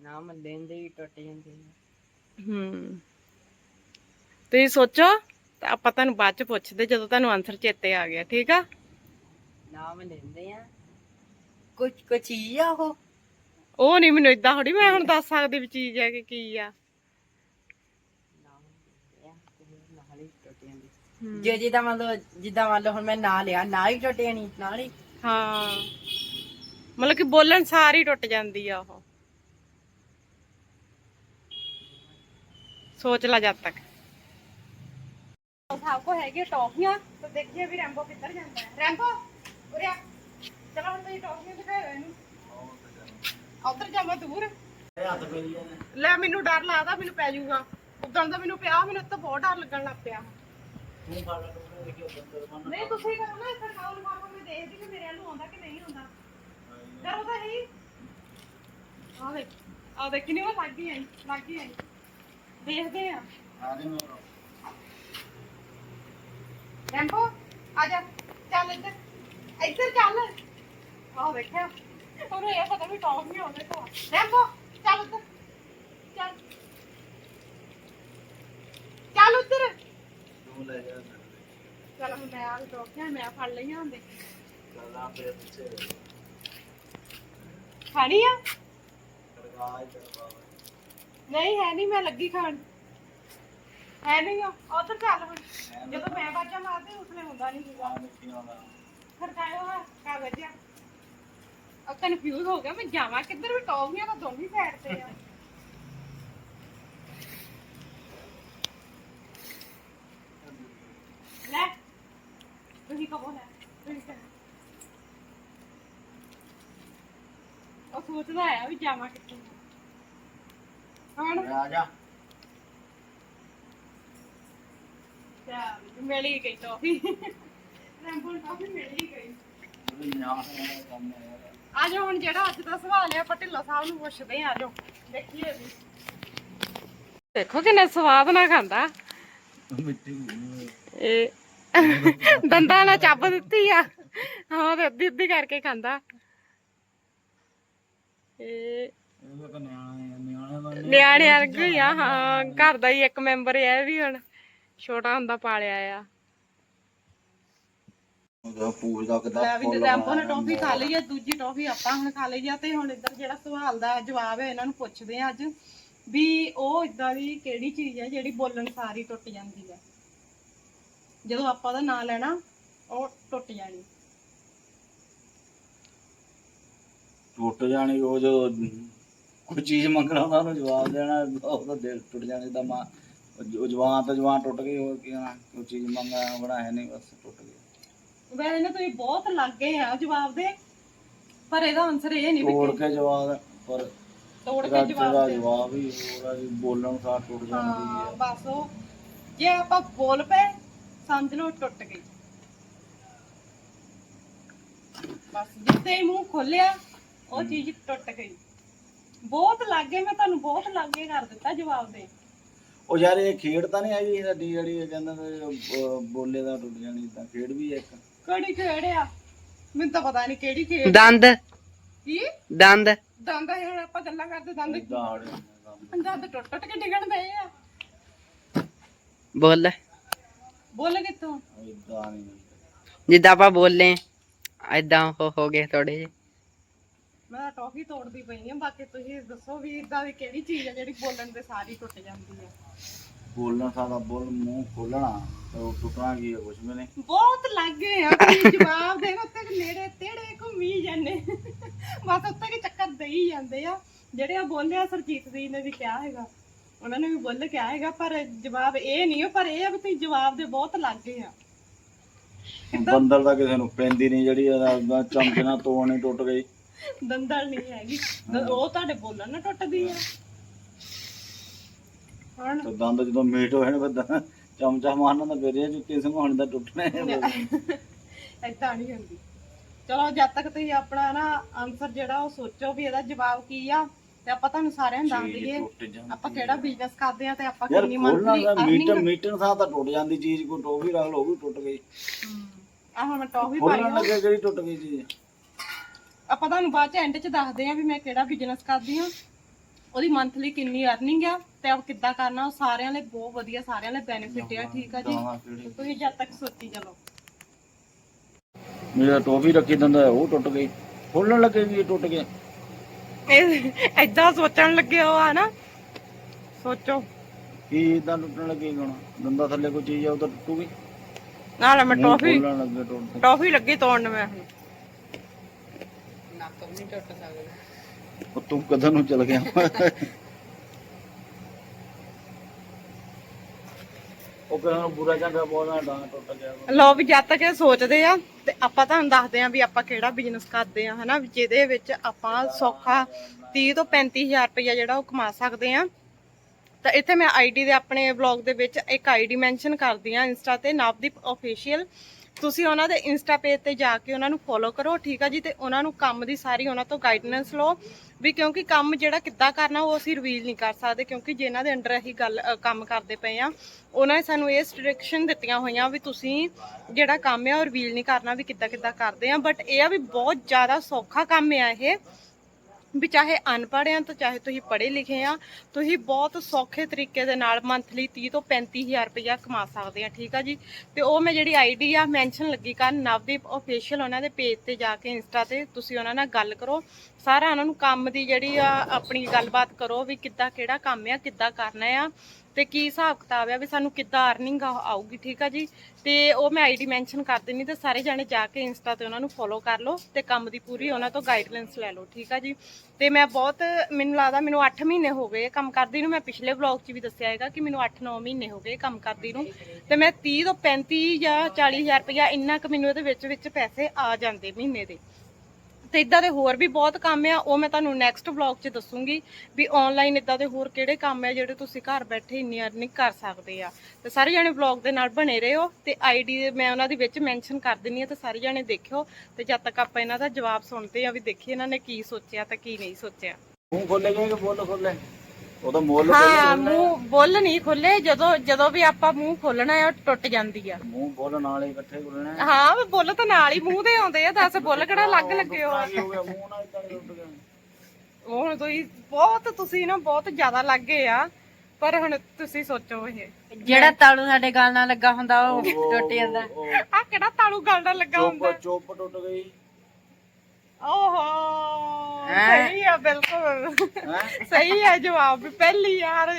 ਨਾਮ ਲੈਂਦੇ ਹੀ ਟੁੱਟ ਜਾਂਦੇ ਹੂੰ। ਤੁਸੀਂ ਸੋਚੋ। ਤੇ ਆਪਾਂ ਤੁਹਾਨੂੰ ਬਾਅਦ ਚ ਪੁੱਛਦੇ ਜਦੋਂ ਤੁਹਾਨੂੰ ਆਨਸਰ ਚੇਤੇ ਆ ਗਿਆ ਠੀਕ ਆ? ਨਾਮ ਲੈਂਦੇ ਆ। ਕੁਝ ਕੁਝ ਚੀਜ਼ ਆ ਉਹ? ਉਹ ਨਹੀਂ ਮੈਨੂੰ ਇਦਾਂ ਥੋੜੀ ਮੈਂ ਹੁਣ ਦੱਸ ਸਕਦੀ ਵੀ ਚੀਜ਼ ਹੈ ਕਿ ਕੀ ਆ। ਨਾਮ ਲੈਂਦੇ ਆ ਤੇ ਨਾਲ ਹੀ ਟੁੱਟ ਜਾਂਦੀ ਜੇ ਜਿੱਦਾਂ ਮੰਨ ਲਓ ਜਿੱਦਾਂ ਮੰਨ ਲਓ ਹੁਣ ਮੈਂ ਨਾਂ ਲਿਆ ਨਾ ਹੀ ਟੁੱਟ ਜਾਣੀ ਨਾਲ ਹੀ। ਹਾਂ। ਮਤਲਬ ਕਿ ਬੋਲਣ ਸਾਰੀ ਟੁੱਟ ਜਾਂਦੀ ਆ ਉਹ। ਸੋਚ ਲੈ ਜਦ ਤੱਕ। ਸਭ ਕੋ ਹੈਗੇ ਟੌਫੀਆਂ, ਤਾਂ ਦੇਖੀਏ ਵੀ ਰੈਂਬੋ ਕਿੱਧਰ ਜਾਂਦਾ ਹੈ। ਰੈਂਬੋ, ਉਰੇ ਆ। ਚਲੋ ਹੁਣ ਤੁਸੀਂ ਟੌਫੀਆਂ ਦਿਖਾਓ ਇਹਨੂੰ। ਉਧਰ ਜਾਵਾਂ ਦੂਰ। ਲੈ ਮੈਨੂੰ ਡਰ ਲੱਗਦਾ, ਮੈਨੂੰ ਪੈ ਜਾਊਗਾ ਉਦੋਂ ਦਾ ਮੈਨੂੰ ਪਿਆ, ਮੈਨੂੰ ਤਾਂ ਬਹੁਤ ਡਰ ਲੱਗਣ ਲੱਗ ਪਿਆ। ਨਹੀਂ, ਤੁਸੀਂ ਕਰੋ ਨਾ ਇੱਥੇ ਖਾਓ ਲਫਾਫਾ ਮੈਂ ਦੇਖਦੀ ਕਿ ਮੇਰੇ ਵੱਲੋਂ ਆਉਂਦਾ ਕਿ ਨਹੀਂ ਆਉਂਦਾ। ਕਰੋ ਤਾਂ ਹੀ ਆ ਦੇਖ ਆ ਦੇਖ ਕਿੰਨੀ ਵਾਰ ਲੱਗ ਗਈ ਆਈ, ਲੱਗ ਗਈ ਆਈ। ਦੇਖਦੇ ਆ। ਰੈਂਪੋ ਆ ਜਾ ਚੱਲ ਇੱਧਰ। ਇੱਧਰ ਚੱਲ। ਆਹ ਦੇਖਿਆ ਉਹਨੂੰ ਇਹ ਪਤਾ ਵੀ ਟੌਪ ਨਹੀਂ ਆਉਂਦੇ ਤਾਂ ਰੈਂਪੋ ਚੱਲ ਉੱਧਰ। ਚੱਲ। ਚੱਲ ਉੱਧਰ। ਚੱਲ ਹੁਣ ਮੈਂ ਆ ਮੈਂ ਫੜ ਲਈਆਂ ਹੁੰਦੇ ਖਾਣੀ ਆ। ਨਹੀਂ ਹੈ ਨਹੀਂ ਮੈਂ ਲੱਗੀ ਖਾਣ। ਹੈ ਨਹੀਂ ਆ, ਉਧਰ ਚੱਲ ਹੁਣ। ਜਦੋਂ ਮੈਂ ਬਾਜਾ ਮਾਰਦੀ, ਉਸਨੇ ਹੁੰਦਾ ਨਹੀਂ ਸੀਗਾ। ਖਰਚਾਇਓ ਹਾਂ ਕਾਗਜ਼ ਆ ਕਨਫਿਊਜ਼ ਹੋ ਗਿਆ, ਮੈਂ ਜਾਵਾਂ ਕਿੱਧਰ? ਵੀ ਟੌਪੀਆਂ ਤਾਂ ਦੋਨੀ ਸਾਈਡ ਤੇ ਆ। ਲੈ, ਤੁਸੀਂ ਕਹੋ ਲੈ, ਤੁਸੀਂ ਕਹੋ। ਉਹ ਸੋਚਦਾ ਆ ਵੀ ਜਾਵਾਂ ਕਿੱਥੇ। ਹੁਣ ਰਾਜਾ ਚੱਲ ਮਿਲ ਹੀ ਗਈ ਟੌਫੀ। ਰੈਂਬਲ ਟੌਫੀ ਮਿਲ ਹੀ ਗਈ। ਆ ਜਾਓ ਹੁਣ ਜਿਹੜਾ ਅੱਜ ਦਾ ਸਵਾਲ ਹੈ ਆਪਾਂ ਢਿੱਲੋਂ ਸਾਹਿਬ ਨੂੰ ਪੁੱਛਦੇ ਆ ਜਾਓ ਦੇਖੀਏ ਵੀ। ਦੇਖੋ ਕਿੰਨਾ ਸਵਾਦ ਨਾਲ ਖਾਂਦਾ। ਇਹ ਦੰਦਾਂ ਨਾਲ ਚੱਬ ਦਿੱਤੀ ਆ। ਹਾਂ ਤੇ ਅੱਧੀ ਅੱਧੀ ਕਰਕੇ ਖਾਂਦਾ। ਇਹ ਨਿਆਣੇ ਵਰਗੇ ਹੀ ਆ ਹਾਂ ਘਰ ਦਾ ਹੀ ਇੱਕ ਮੈਂਬਰ ਹੈ ਇਹ ਵੀ ਹੁਣ। ਛੋਟਾ ਹੁੰਦਾ ਪਾਲਿਆ ਆ। ਉਹਦਾ ਪੂਛਦਾ ਕਿਦਾਂ ਲੈ ਵੀ ਰੈਂਪੋ ਨੇ ਟੌਫੀ ਖਾ ਲਈ ਆ ਦੂਜੀ ਟੌਫੀ ਆਪਾਂ ਹੁਣ ਖਾ ਲਈ ਆ ਤੇ ਹੁਣ ਇੱਧਰ ਜਿਹੜਾ ਸਵਾਲ ਦਾ ਜਵਾਬ ਹੈ ਇਹਨਾਂ ਨੂੰ ਪੁੱਛਦੇ ਆ ਅੱਜ ਵੀ ਉਹ ਇਦਾਂ ਦੀ ਕਿਹੜੀ ਚੀਜ਼ ਹੈ ਜਿਹੜੀ ਬੋਲਣ ਸਾਰੀ ਟੁੱਟ ਜਾਂਦੀ ਹੈ? ਜਦੋਂ ਆਪਾਂ ਉਹਦਾ ਨਾਂ ਲੈਣਾ ਉਹ ਟੁੱਟ ਜਾਣੀ। ਟੁੱਟ ਜਾਣੀ ਉਹ ਜੋ ਕੋਈ ਚੀਜ਼ ਮੰਗਣਾ ਉਹਨੂੰ ਜਵਾਬ ਦੇਣਾ ਉਹਦਾ ਦਿਲ ਟੁੱਟ ਜਾਣੇ ਦਾ ਮਾਂ ਜਵਾਨ ਤਾਂ ਜਵਾਨ ਟੁੱਟ ਗਈ ਹੋਰ ਕੀ ਹੋਣਾ ਉਹ ਚੀਜ਼ ਮੰਗਾ ਬਣਾ ਹੈ ਨਹੀਂ ਬਸ ਟੁੱਟ ਗਈ। ਵੈਸੇ ਨਾ ਤੁਸੀਂ ਬਹੁਤ ਲੱਗ ਗਏ ਆ ਜਵਾਬ ਦੇ ਪਰ ਇਹਦਾ ਆਨਸਰ ਇਹ ਨਹੀਂ ਵੀ ਤੋੜ ਕੇ ਜਵਾਬ ਪਰ ਤੋੜ ਕੇ ਜਵਾਬ ਦੇ ਜਵਾਬ ਹੀ ਹੋਰ ਵੀ ਬੋਲਣ ਸਾਰ ਟੁੱਟ ਜਾਂਦੀ ਹਾਂ। ਹੈ ਬਸ ਉਹ ਜੇ ਆਪਾਂ ਬੋਲ ਪਏ ਸਮਝ ਲਓ ਟੁੱਟ ਗਈ। ਬਸ ਜਿੱਤੇ ਹੀ ਮੂੰਹ ਖੋਲਿਆ ਉਹ ਚੀਜ਼ ਟੁੱਟ ਗਈ। ਬਹੁਤ ਲੱਗੇ ਮੈਂ ਤੁਹਾਨੂੰ ਬਹੁਤ ਲੱਗੇ ਕਰ ਦਿੱਤਾ ਜਵਾਬ ਦੇ ਉਹ ਯਾਰ ਇਹ ਖੇਡ ਤਾਂ ਨਹੀਂ ਹੈਗੀ ਸਾਡੀ ਜਿਹੜੀ ਇਹ ਕਹਿੰਦੇ ਬੋਲੇ ਦਾ ਟੁੱਟ ਜਾਣੀ ਤਾਂ ਖੇਡ ਵੀ ਹੈ ਇੱਕ। ਕਿਹੜੀ ਖੇਡ ਆ? ਮੈਨੂੰ ਤਾਂ ਪਤਾ ਨਹੀਂ ਕਿਹੜੀ ਖੇਡ ਦੰਦ। ਕੀ? ਦੰਦ। ਦੰਦ ਹੈ ਹੁਣ ਆਪਾਂ ਗੱਲਾਂ ਕਰਦੇ ਦੰਦ ਦੰਦ। ਟੁੱਟ ਟੁੱਟ ਕੇ ਡਿੱਗਣ ਪਏ ਆ। ਬੋਲ। ਬੋਲ ਕਿੱਥੋਂ? ਇਦਾਂ ਨਹੀਂ ਜਿੱਦਾਂ ਆਪਾਂ ਬੋਲੇ ਐਦਾਂ ਹੋ ਹੋ ਗਏ ਥੋੜੇ ਜਿਹੇ। ਮੈਂ ਤਾਂ ਟੌਫੀ ਤੋੜਦੀ ਪਈ ਆ ਬਾਕੀ ਤੁਸੀਂ ਦੱਸੋ ਵੀ ਇਦਾਂ ਦੀ ਕਿਹੜੀ ਚੀਜ਼ ਆ ਜਿਹੜੀ ਬੋਲਣ ਤੇ ਸਾਰੀ ਟੁੱਟ ਜਾਂਦੀ ਆ? ਬੋਲਣਾ ਸਾਡਾ ਬੋਲ ਮੂੰਹ ਖੋਲਣਾ ਤੇ ਉਹ ਟੁੱਟਣਾ ਕੀ ਹੈ ਕੁਝ ਵੀ ਨਹੀਂ। ਬਹੁਤ ਲੱਗੇ ਆ ਤੁਸੀਂ ਜਵਾਬ ਦੇ ਉੱਤੇ ਕਿ ਨੇੜੇ ਤੇੜੇ ਘੁੰਮੀ ਜਾਂਦੇ। ਬਸ ਉੱਤੇ ਕਿ ਚੱਕਰ ਦੇਈ ਜਾਂਦੇ ਆ। ਜਿਹੜੇ ਆ ਬੋਲਿਆ ਸਰਜੀਤ ਦੀ ਨੇ ਵੀ ਕਿਹਾ ਹੈਗਾ। ਉਹਨਾਂ ਨੇ ਵੀ ਬੋਲ ਕਿਹਾ ਹੈਗਾ ਪਰ ਜਵਾਬ ਇਹ ਨਹੀਂ ਪਰ ਇਹ ਆ ਵੀ ਤੁਸੀਂ ਜਵਾਬ ਦੇ ਬਹੁਤ ਲੱਗੇ ਆ। ਬੰਦਲ ਤਾਂ ਕਿਸੇ ਨੂੰ ਪੈਂਦੀ ਨਹੀਂ ਜਿਹੜੀ ਚਮਚੇ ਨਾਲ ਤੋੜਨੀ ਟੁੱਟ ਗਈ। ਦੰਦਲ ਨਹੀਂ ਹੈਗੀ। ਦ- ਉਹ ਤੁਹਾਡੇ ਬੋਲਣ ਨਾਲ ਟੁੱਟਦੀ ਆ। ਹੁਣ ਤੇ ਦੰਦ ਜਦੋਂ ਮੀਟ ਹੋਏ ਨੇ ਫਿਰ ਦੰ- ਚਮਚਾ ਮਾਰਨਾ ਤਾਂ ਫਿਰ ਇਹ ਜੁੱਤੀ ਸੰਘਾਉਣ ਦਾ ਟੁੱਟਣਾ ਹੈ ਏਦਾਂ ਨਹੀਂ ਹੁੰਦੀ। ਚਲੋ ਜਦ ਤੱਕ ਤੁਸੀਂ ਆਪਣਾ ਨਾ ਆਨਸਰ ਜਿਹੜਾ ਉਹ ਸੋਚੋ ਵੀ ਇਹਦਾ ਜਵਾਬ ਕੀ ਆ ਤੇ ਆਪਾਂ ਤੁਹਾਨੂੰ ਸਾਰਿਆਂ ਨੂੰ ਦੱਸ ਦਈਏ ਆਪਾਂ ਕਿਹੜਾ ਬਿਜ਼ਨਸ ਕਰਦੇ ਆ ਤੇ ਆਪਾਂ ਯਾਰ ਕਿੰਨੀ ਖੋਲਣਾ ਮੰਥਲੀ ਦਾ ਮੀਟਰ ਅਰਨਿੰਗ ਮੀਟਰ ਸਾਹ ਤਾਂ ਟੁੱਟ ਜਾਂਦੀ ਚੀਜ਼ ਕੋਈ ਟੋਫੀ ਰੱਖ ਲਓ ਉਹ ਵੀ ਟੁੱਟ ਗਈ। ਆ ਹੁਣ ਮੈਂ ਟੌਫੀ ਪਾਈ ਖੋਲਣ ਆ। ਲੱਗੇ ਜਿਹੜੀ ਟੁੱਟ ਗਈ ਚੀਜ਼? ਆਪਾਂ ਤੁਹਾਨੂੰ ਬਾਅਦ ਚ ਐਂਡ ਚ ਦੱਸਦੇ ਆ ਵੀ ਮੈਂ ਕਿਹੜਾ ਬਿਜ਼ਨਸ ਕਰਦੀ ਆ ਉਹਦੀ ਮੰਥਲੀ ਕਿੰਨੀ ਅਰਨਿੰਗ ਆ ਤੇ ਆਪ ਕਿੱਦਾਂ ਕਰਨਾ ਉਹ ਸਾਰਿਆਂ ਲਈ ਬਹੁਤ ਵਧੀਆ ਸਾਰਿਆਂ ਲਈ ਬੈਨੀਫਿਟ ਆ ਠੀਕ ਆ ਜੀ? ਤੁਸੀਂ ਜਦ ਤੱਕ ਸੋਚੀ ਚਲੋ। ਮੇਰਾ ਟੋਫੀ ਰੱਖੀ ਦਿੰਦਾ ਉਹ ਟੁੱਟ ਗਈ। ਖੋਲਣ ਲੱਗੇ ਵੀ ਇਹ ਟੁੱਟ ਗਿਆ। ਇਹ ਏਦਾਂ ਸੋਚਣ ਲੱਗੇ ਹੋ ਆ ਨਾ ਸੋਚੋ। ਕੀ ਇਦਾਂ ਟੁੱਟਣ ਲੱਗੇ ਹੁਣ? ਦੰਦਾ ਥੱਲੇ ਕੋਈ ਚੀਜ਼ ਆ ਉਹ ਤਾਂ ਟੁੱਟੂਗੀ। ਨਾਲ ਮੈਂ ਟੌਫੀ ਖੋਲਣ ਲੱਗੇ ਟੁੱਟ। ਟੌਫੀ ਤੋੜਨ ਮੈਂ ਉਹ ਤੂੰ ਕਦੋਂ ਨੂੰ ਚਲ ਗਿਆ? ਉਹ ਕਹਿੰਦਾ ਬੁਰਾ ਚੰਗਾ ਬੋਲਣਾ ਡਾਂ ਟੁੱਟ ਗਿਆ। ਲੋ ਵੀ ਜਦ ਤੱਕ ਇਹ ਸੋਚਦੇ ਆ ਤੇ ਆਪਾਂ ਤੁਹਾਨੂੰ ਦੱਸਦੇ ਆ ਵੀ ਆਪਾਂ ਕਿਹੜਾ ਬਿਜ਼ਨਸ ਕਰਦੇ ਆ ਹਨਾ? ਵੀ ਜਿਹਦੇ ਵਿੱਚ ਆਪਾਂ ਸੌਖਾ 30 ਤੋਂ 35000 ਰੁਪਇਆ ਜਿਹੜਾ ਉਹ ਕਮਾ ਸਕਦੇ ਆ। ਤਾਂ ਇੱਥੇ ਮੈਂ ਆਈਡੀ ਦੇ ਆਪਣੇ ਬਲੌਗ ਦੇ ਵਿੱਚ ਇੱਕ ਆਈਡੀ ਮੈਂਸ਼ਨ ਕਰਦੀ ਆ ਇੰਸਟਾ ਤੇ ਨਵਦੀਪ ਅਫੀਸ਼ੀਅਲ ਤੁਸੀਂ ਉਹਨਾਂ ਦੇ ਇੰਸਟਾ ਪੇਜ ਤੇ ਜਾ ਕੇ ਉਹਨਾਂ ਨੂੰ ਫੋਲੋ ਕਰੋ, ਠੀਕ ਆ ਜੀ? ਤੇ ਉਹਨਾਂ ਨੂੰ ਕੰਮ ਦੀ ਸਾਰੀ ਉਹਨਾਂ ਤੋਂ ਗਾਈਡਨੈਂਸ ਲਓ ਵੀ ਕਿਉਂਕਿ ਕੰਮ ਜਿਹੜਾ ਕਿੱਦਾਂ ਕਰਨਾ ਉਹ ਅਸੀਂ ਰਿਵੀਲ ਨਹੀਂ ਕਰ ਸਕਦੇ ਕਿਉਂਕਿ ਜਿਨ੍ਹਾਂ ਦੇ ਅੰਡਰ ਅਸੀਂ ਗੱਲ ਕੰਮ ਕਰਦੇ ਪਏ ਆ, ਉਹਨਾਂ ਨੇ ਸਾਨੂੰ ਇਹ ਸਟ੍ਰਿਕਸ਼ਨ ਦਿੱਤੀਆਂ ਹੋਈਆਂ ਵੀ ਤੁਸੀਂ ਜਿਹੜਾ ਕੰਮ ਆ ਉਹ ਰਿਵੀਲ ਨਹੀਂ ਕਰਨਾ ਵੀ ਕਿੱਦਾਂ ਕਿੱਦਾਂ ਕਰਦੇ ਆ। ਬਟ ਇਹ ਆ ਵੀ ਬਹੁਤ ਜ਼ਿਆਦਾ ਸੌਖਾ ਕੰਮ ਆ ਇਹ। ਵੀ ਚਾਹੇ ਅਨਪੜ੍ਹ ਆ ਤਾਂ ਚਾਹੇ ਤੁਸੀਂ ਪੜ੍ਹੇ ਲਿਖੇ ਆ, ਤੁਸੀਂ ਬਹੁਤ ਸੌਖੇ ਤਰੀਕੇ ਦੇ ਨਾਲ ਮੰਥਲੀ 30 ਤੋਂ 35000 ਰੁਪਇਆ ਕਮਾ ਸਕਦੇ ਆ, ਠੀਕ ਆ ਜੀ? ਤੇ ਉਹ ਮੈਂ ਜਿਹੜੀ ਆਈਡੀ ਆ ਮੈਂਸ਼ਨ ਲੱਗੀ ਕਰ ਨਵਦੀਪ ਅਫੀਸ਼ੀਅਲ ਉਹਨਾਂ ਦੇ ਪੇਜ ਤੇ ਜਾ ਕੇ ਇੰਸਟਾ ਤੇ, ਤੁਸੀਂ ਉਹਨਾਂ ਨਾਲ ਗੱਲ ਕਰੋ। ਸਾਰਾ ਉਹਨਾਂ ਨੂੰ ਕੰਮ ਦੀ ਜਿਹੜੀ ਆ, ਆਪਣੀ ਗੱਲਬਾਤ ਕਰੋ ਵੀ ਕਿੱਦਾਂ ਕਿਹੜਾ ਕੰਮ ਆ, ਕਿੱਦਾਂ ਕਰਨਾ ਆ। ਤੇ ਕੀ ਹਿਸਾਬ ਕਿਤਾਬ ਆ ਵੀ ਸਾਨੂੰ ਕਿੱਦਾਂ ਅਰਨਿੰਗ ਆਊਗੀ, ਠੀਕ ਆ ਜੀ? ਤੇ ਉਹ ਮੈਂ ਆਈਡੀ ਮੈਂਸ਼ਨ ਕਰ ਦਿੰਨੀ, ਤੇ ਸਾਰੇ ਜਾਣੇ ਜਾ ਕੇ ਇੰਸਟਾ ਤੇ ਉਹਨਾਂ ਨੂੰ ਫੋਲੋ ਕਰ ਲਓ ਤੇ ਕੰਮ ਦੀ ਪੂਰੀ ਉਹਨਾਂ ਤੋਂ ਗਾਈਡਲਾਈਨਸ ਲੈ ਲਓ, ਠੀਕ ਆ ਜੀ? ਤੇ ਮੈਂ ਬਹੁਤ, ਮੈਨੂੰ ਲੱਗਦਾ ਮੈਨੂੰ 8 ਮਹੀਨੇ ਹੋ ਗਏ ਕੰਮ ਕਰਦੀ ਨੂੰ। ਮੈਂ ਪਿਛਲੇ ਵਲੌਗ 'ਚ ਵੀ ਦੱਸਿਆ ਹੈਗਾ ਕਿ ਮੈਨੂੰ 8-9 ਮਹੀਨੇ ਹੋ ਗਏ ਕੰਮ ਕਰਦੀ ਨੂੰ। ਤੇ ਮੈਂ 30 ਤੋਂ 35 ਜਾਂ 40000 ਰੁਪਇਆ ਇੰਨਾ ਕੁ ਮੈਨੂੰ ਇਹਦੇ ਵਿੱਚ ਵਿੱਚ ਪੈਸੇ ਆ ਜਾਂਦੇ ਮਹੀਨੇ ਦੇ। ਤੇ ਇਦਾਂ ਦੇ ਹੋਰ ਵੀ ਬਹੁਤ ਕੰਮ ਆ, ਉਹ ਮੈਂ ਤੁਹਾਨੂੰ ਨੈਕਸਟ ਵਲੌਗ 'ਚ ਦੱਸੂਗੀ ਵੀ ਆਨਲਾਈਨ ਇਦਾਂ ਦੇ ਹੋਰ ਕਿਹੜੇ ਕੰਮ ਆ ਜਿਹੜੇ ਤੁਸੀਂ ਘਰ ਬੈਠੇ ਇੰਨੀ ਅਰਨਿੰਗ ਕਰ ਸਕਦੇ ਆ। ਤੇ ਸਾਰੇ ਜਣੇ ਵਲੌਗ ਦੇ ਨਾਲ ਬਣੇ ਰਹੋ ਤੇ ਆਈਡੀ ਮੈਂ ਉਹਨਾਂ ਦੇ ਵਿੱਚ ਮੈਂਸ਼ਨ ਕਰ ਦਿੰਨੀ ਆ ਤੇ ਸਾਰੇ ਜਣੇ ਦੇਖਿਓ ਤੇ ਜਦ ਤੱਕ ਆਪਾਂ ਇਹਨਾਂ ਦਾ ਜਵਾਬ ਸੁਣਦੇ ਆ ਵੀ ਦੇਖੀਏ ਇਹਨਾਂ ਨੇ ਕੀ ਸੋਚਿਆ ਤੇ ਕੀ ਨਹੀਂ ਸੋਚਿਆ। ਮੂੰਹ ਖੋਲੇ ਕਿ ਬੋਲ ਖੋਲੇ ਉਹ ਤਾਂ ਮੁੱਲ ਹਾਂ ਮੂੰਹ ਬੁੱਲ ਨਹੀਂ ਖੁੱਲੇ ਜਦੋਂ ਜਦੋਂ ਵੀ ਆਪਾਂ ਮੂੰਹ ਖੋਲਣਾ ਆ ਉਹ ਟੁੱਟ ਜਾਂਦੀ ਆ। ਮੂੰਹ ਬੋਲ ਨਾਲ ਹੀ ਇਕੱਠੇ ਖੋਲਣੇ ਹਾਂ। ਵੀ ਬੁੱਲ ਤਾਂ ਨਾਲ ਹੀ ਮੂੰਹ ਦੇ ਆਉਂਦੇ ਆ ਦੱਸ ਬੁੱਲ ਕਿਹੜਾ ਅਲੱਗ ਲੱਗੇ ਹੋ ਕੀ ਹੋ ਗਿਆ ਮੂੰਹ ਨਾਲ ਇਦਾਂ ਟੁੱਟ ਗਿਆ। ਉਹ ਹੁਣ ਤੁਸੀਂ ਬਹੁਤ ਤੁਸੀਂ ਨਾ ਬਹੁਤ ਜ਼ਿਆਦਾ ਲੱਗੇ ਆ ਪਰ ਹੁਣ ਤੁਸੀਂ ਸੋਚੋ ਇਹ। ਜਿਹੜਾ ਤਾਲੂ ਸਾਡੇ ਗਲ ਨਾਲ ਲੱਗਾ ਹੁੰਦਾ ਉਹ ਟੁੱਟ ਜਾਂਦਾ। ਉਹ ਆ ਕਿਹੜਾ ਤਾਲੂ ਗੱਲ ਦਾ ਲੱਗਾ ਹੁੰਦਾ? ਚੁੱਪ ਚੁੱਪ ਟੁੱਟ ਗਈ। ਓਹੋ। ਹੈਂ? ਸਹੀ ਆ ਬਿਲਕੁਲ। ਸਹੀ ਆ ਜਵਾਬ ਵੀ ਪਹਿਲੀ ਯਾਰ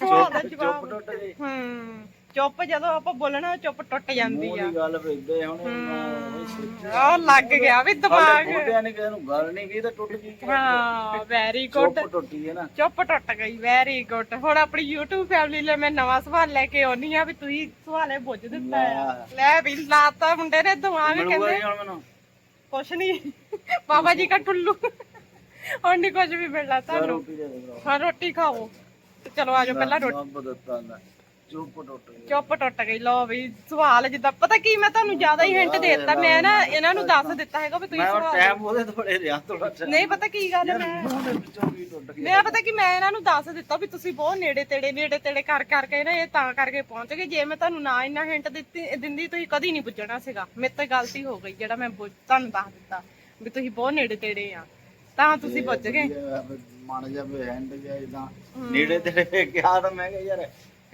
ਸਵਾਲ ਦਾ ਚੁੱਪ ਜਵਾਬ। ਟੁੱਟ ਗਈ ਹੂੰ ਚੁੱਪ ਜਦੋਂ ਆਪਾਂ ਬੋਲਣਾ ਚੁੱਪ ਟੁੱਟ ਜਾਂਦੀ ਮੂੰਹ ਆ ਦੀ ਗੱਲ ਫੇਦੇ ਹੁਣ ਉਹ ਸੋਚੀ ਉਹ ਲੱਗ ਗਿਆ ਵੀ ਦਿਮਾਗ। ਬੋਲਿਆ ਨਹੀਂ ਕਿਸੇ ਨੂੰ ਗੱਲ ਨਹੀਂ ਕੀ ਤਾਂ ਟੁੱਟ ਗਈ। ਹਾਂ ਵੈਰੀ ਗੁੱਡ ਚੁੱਪ ਟੁੱਟੀ ਹੈ ਨਾ। ਚੁੱਪ ਟੁੱਟ ਗਈ ਵੈਰੀ ਗੁੱਡ ਹੁਣ ਆਪਣੀ YouTube ਫੈਮਿਲੀ ਲਈ ਮੈਂ ਨਵਾਂ ਸਵਾਲ ਲੈ ਕੇ ਆਉਣੀ ਆ ਵੀ ਤੁਸੀਂ ਸਵਾਲੇ ਬੁੱਝ ਦਿੱਤਾ ਆ। ਲੈ ਵੀ ਲਾਤਾ ਮੁੰਡੇ ਨੇ ਦਿਮਾਗ ਮਿਲੂਗਾ ਕਹਿੰਦੇ। ਜੀ ਹੁਣ ਮੈਨੂੰ। ਕੁਛ ਨਹੀਂ ਬਾਬਾ ਜੀ ਦਾ ਟੁੱਲੂ। ਹੁਣ ਨਹੀਂ ਕੁਝ ਵੀ ਮਿਲਣਾ ਤੁਹਾਨੂੰ। ਹਾਂ ਰੋਟੀ ਖਾਓ। ਤੇ ਚਲੋ ਆਜੋ ਪਹਿਲਾਂ ਰੋਟੀ। ਰੱਬ ਦਿੱਤਾ ਨਾ ਚੁੱਪ ਟੁੱਟ ਗਈ। ਚੁੱਪ ਟੁੱਟ ਗਈ। ਲੋ ਵੀ ਸਵਾਲ ਜਿੱਦਾਂ ਪਤਾ ਕੀ ਮੈਂ ਤੁਹਾਨੂੰ ਜ਼ਿਆਦਾ ਹੀ ਹਿੰਟ ਦੇ ਦਿੱਤਾ। ਮੈਂ ਨਾ ਇਹਨਾਂ ਨੂੰ ਦੱਸ ਦਿੱਤਾ ਹੈਗਾ ਵੀ ਤੁਸੀਂ ਮੈਂ ਸਵਾਲ ਟਾਈਮ ਉਹਦੇ ਥੋੜੇ ਰਿਆ ਥੋੜਾ ਨਹੀਂ ਪਤਾ ਕੀ ਗੱਲ ਹੈ ਮੈਂ ਮੂੰਹ ਦੇ ਵਿੱਚੋਂ ਵੀ ਟੁੱਟ ਗਿਆ। ਮੈਂ ਪਤਾ ਕਿ ਮੈਂ ਇਹਨਾਂ ਨੂੰ ਦੱਸ ਦਿੱਤਾ ਵੀ ਤੁਸੀਂ ਬਹੁਤ ਨੇੜੇ ਤੇੜੇ ਨੇੜੇ ਤੇੜੇ ਕਰ ਕਰਕੇ ਨਾ ਇਹ ਤਾਂ ਕਰਕੇ ਪਹੁੰਚ ਗਏ। ਜੇ ਮੈਂ ਤੁਹਾਨੂੰ ਨਾ ਇੰਨਾ ਹਿੰਟ ਦਿੱਤੀ ਦਿੰਦੀ ਤੁਸੀਂ ਕਦੀ ਨਹੀਂ ਪੁੱਜਣਾ ਸੀਗਾ। ਮੇਰੇ ਤੋਂ ਗਲਤੀ ਹੋ ਗਈ ਜਿਹੜਾ ਮੈਂ ਤੁਹਾਨੂੰ ਦੱਸ ਦਿੱਤਾ ਵੀ ਤੁਸੀਂ ਬਹੁਤ ਨੇੜੇ ਤੇੜੇ ਆ। ਤਾਂ ਤੁਸੀਂ ਪੁੱਜ ਗਏ। ਮਨ ਜਾ ਹੈਂਡ ਗਿਆ ਇਦਾਂ ਨੇੜੇ ਤੇੜੇ ਕਿਹਾ ਤਾਂ ਮੈਂ ਕਿਹਾ ਯਾਰ